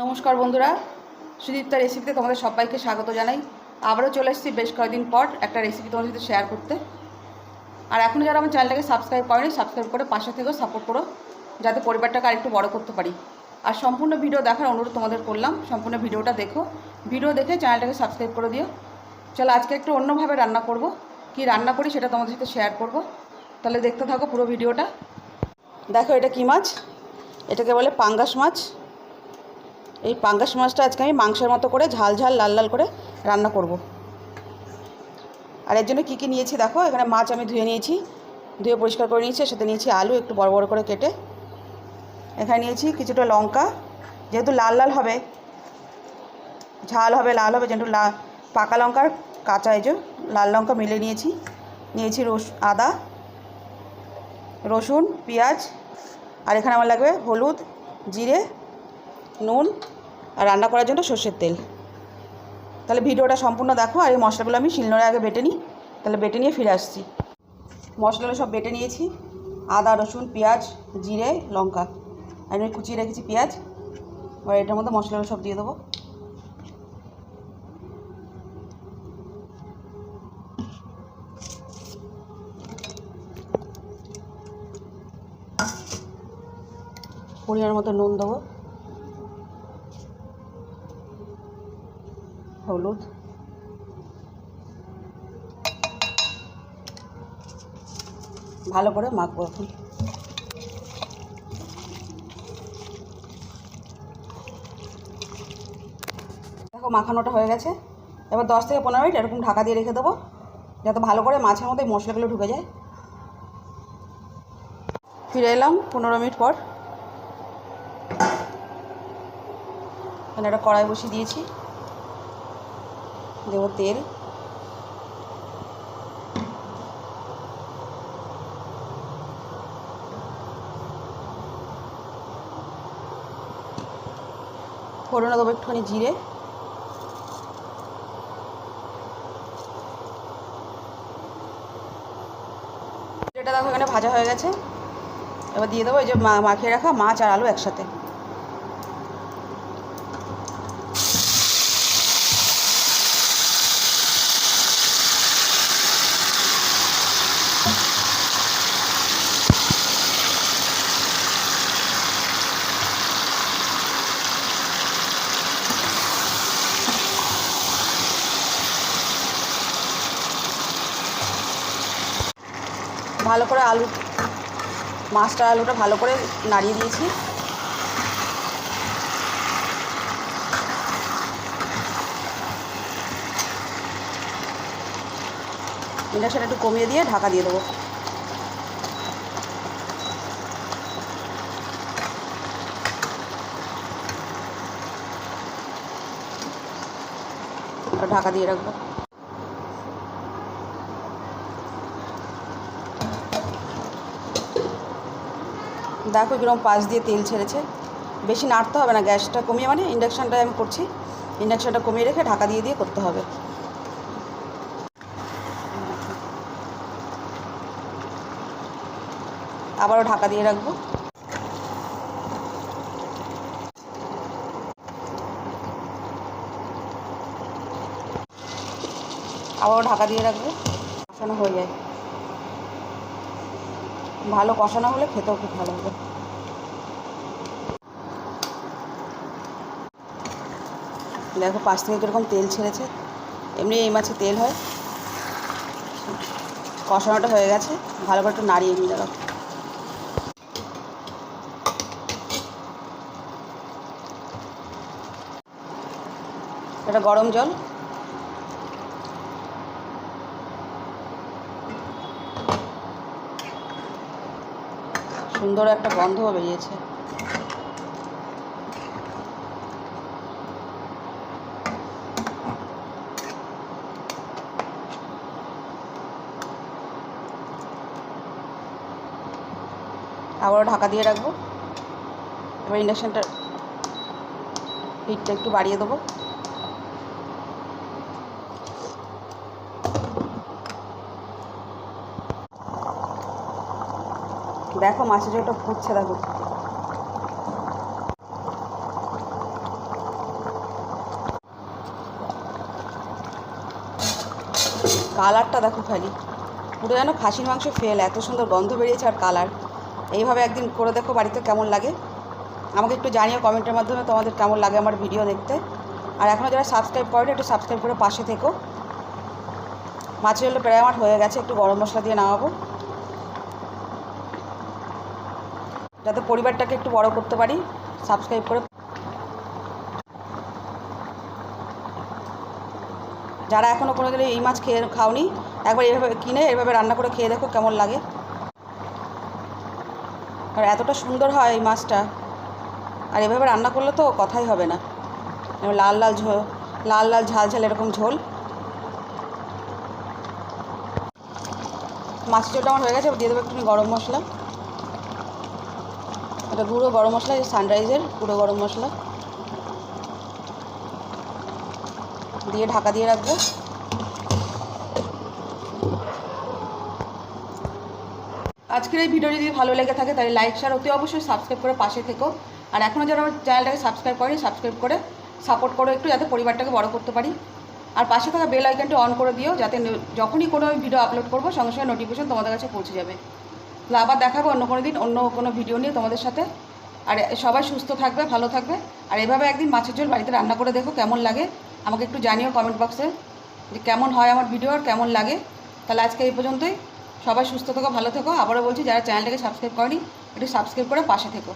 নমস্কার বন্ধুরা, সুদীপ্তা রেসিপিতে তোমাদের সবাইকে স্বাগত জানাই। আবারও চলে এসেছি বেশ কয়েকদিন পর একটা রেসিপি তোমাদের সাথে শেয়ার করতে। আর এখনও যারা আমার চ্যানেলটাকে সাবস্ক্রাইব করেনি সাবস্ক্রাইব করে পাশে থেকেও সাপোর্ট করো, যাতে পরিবারটাকে আরেকটু বড় করতে পারি। আর সম্পূর্ণ ভিডিও দেখার অনুরোধ তোমাদের করলাম, সম্পূর্ণ ভিডিওটা দেখো। ভিডিও দেখে চ্যানেলটাকে সাবস্ক্রাইব করে দিও। চলো আজকে একটু অন্যভাবে রান্না করব। কি রান্না করি সেটা তোমাদের সাথে শেয়ার করব। তাহলে দেখতে থাকো পুরো ভিডিওটা দেখো এটা কি মাছ? এটাকে বলে পাঙ্গাস মাছ। এই পাঙ্গাস মাছটা আজকে আমি মাংসের মতো করে ঝাল ঝাল, লাল লাল করে রান্না করব। আর এর জন্য কী কী নিয়েছি দেখো? এখানে মাছ আমি ধুয়ে নিয়েছি, ধুয়ে পরিষ্কার করে নিয়েছি সাথে নিয়েছি আলু একটু বড় বড় করে কেটে। এখানে নিয়েছি কিছুটা লঙ্কা, যেহেতু লাল লাল হবে, ঝাল হবে, লাল হবে, যেহেতু লা, পাকা লঙ্কার কাঁচা এই লাল লঙ্কা মিলে নিয়েছি। নিয়েছি রস, আদা, রসুন, পেঁয়াজ, আর এখানে আমার লাগবে হলুদ, জিরে নুন আর রান্না করার জন্য সর্ষের তেল। তাহলে ভিডিওটা সম্পূর্ণ দেখো আর এই মশলাগুলো আমি শিলনোড়ে আগে বেটে নিই। তাহলে বেটে নিয়ে ফিরে আসছি। মশলাগুলো সব বেটে নিয়েছি। আদা, রসুন, পেঁয়াজ, জিরে, লঙ্কা। আর আমি কুচিয়ে রেখেছি পেঁয়াজ। আর এটার মধ্যে মশলাগুলো সব দিয়ে দেবো। পরিমাণ মতো নুন দেবো। হলুদ। ভালো করে মাখবো এখন। দেখো মাখানোটা হয়ে গেছে। এবার দশ থেকে পনেরো মিনিট এরকম ঢাকা দিয়ে রেখে দেবো, যাতে ভালো করে মাছের মধ্যে মশলাগুলো ঢুকে যায়। ফিরে এলাম পনেরো মিনিট পর। এখানে একটা কড়াই বসিয়ে দিয়েছি। দেবো তেল ফোড়নে দেবো একটুখানি জিরে জিরেটা দেখো এখানে ভাজা হয়ে গেছে। এবার দিয়ে দেবো, এই যে মাখিয়ে রাখা মাছ আর আলু একসাথে। ভালো করে আলু, মাছটা আলুটা ভালো করে নাড়িয়ে দিয়েছি। ইন্ডাকশান একটু কমিয়ে দিয়ে ঢাকা দিয়ে দেবো। ঢাকা দিয়ে রাখব। দেখো কীরকম পাশ দিয়ে তেল ছেড়েছে। বেশি নাড়তে হবে না, গ্যাসটা কমিয়ে মানে ইন্ডাকশানটায় আমি করছি, ইন্ডাকশানটা কমিয়ে রেখে ঢাকা দিয়ে দিয়ে করতে হবে। আবারও ঢাকা দিয়ে রাখব। আবারও ঢাকা দিয়ে রাখব। হয়ে যায়। ভালো কষানো হলে খেতেও খুব ভালো হবে। দেখো, পাশ থেকে কীরকম তেল ছেড়েছে। এমনি এই মাছে তেল হয়। কষানোটা হয়ে গেছে। ভালো করে একটু নাড়িয়ে নিয়ে দেখো। এটা গরম জল। সুন্দর একটা গন্ধ বেরিয়েছে। আবারও ঢাকা দিয়ে রাখব। এবার ইন্ডাকশানটা হিটটা একটু বাড়িয়ে দেবো। দেখো মাছের ঝোলটা ফুটছে, দেখো। কালারটা দেখো খালি। পুরো যেন খাসির মাংস ফেল, এত সুন্দর গন্ধ বেরিয়েছে আর কালার। এইভাবে একদিন করে দেখো বাড়িতে কেমন লাগে। আমাকে একটু জানিও কমেন্টের মাধ্যমে তোমাদের কেমন লাগে আমার ভিডিও দেখতে। আর এখনও যারা সাবস্ক্রাইব করেন, একটু সাবস্ক্রাইব করে পাশে থেকো। মাছের হলো প্রায় আমার হয়ে গেছে, একটু গরম মশলা দিয়ে নামাবো। যাতে পরিবারটাকে একটু বড় করতে পারি সাবস্ক্রাইব করে যারা এখনও কোনো দিন এই মাছ খেয়ে খাওনি, একবার এভাবে কিনে, এভাবে রান্না করে খেয়ে দেখো কেমন লাগে। আর এতটা সুন্দর হয় এই মাছটা। আর এভাবে রান্না করলে তো কথাই হবে না। লাল লাল ঝোল, লাল লাল ঝাল ঝাল এরকম ঝোল। মাছের ঝোলটা আমার হয়ে গেছে দিয়ে দেবো একটু গরম মশলা। এটা গুঁড়ো গরম মশলা সানরাইজের গুঁড়ো গরম মশলা। দিয়ে ঢাকা দিয়ে রাখব। আজকের এই ভিডিও যদি ভালো লেগে থাকে, তাহলে লাইক শেয়ার অতি অবশ্যই সাবস্ক্রাইব করে পাশে থেকো। আর এখনও যারা আমার চ্যানেলটাকে সাবস্ক্রাইব করেনি সাবস্ক্রাইব করে সাপোর্ট করো একটু, যাতে পরিবারটাকে বড় করতে পারি। আর পাশে থাকা বেল আইকনটি অন করে দিও, যাতে যখনই কোনো ভিডিও আপলোড করব, সঙ্গে সঙ্গে নোটিফিকেশন তোমাদের কাছে পৌঁছে যাবে। তাহলে আবার দেখাবো অন্য কোনো দিন, অন্য কোনো ভিডিও নিয়ে তোমাদের সাথে। আর সবাই সুস্থ থাকবে, ভালো থাকবে। আর এভাবে একদিন মাছের ঝোল বাড়িতে রান্না করে দেখো কেমন লাগে। আমাকে একটু জানিও কমেন্ট বক্সে যে কেমন হয় আমার ভিডিও আর কেমন লাগে। তাহলে আজকে এই পর্যন্তই। সবাই সুস্থ থেকো, ভালো থেকো। আবারও বলছি, যারা চ্যানেলটাকে সাবস্ক্রাইব করেনি, একটু সাবস্ক্রাইব করে পাশে থেকো।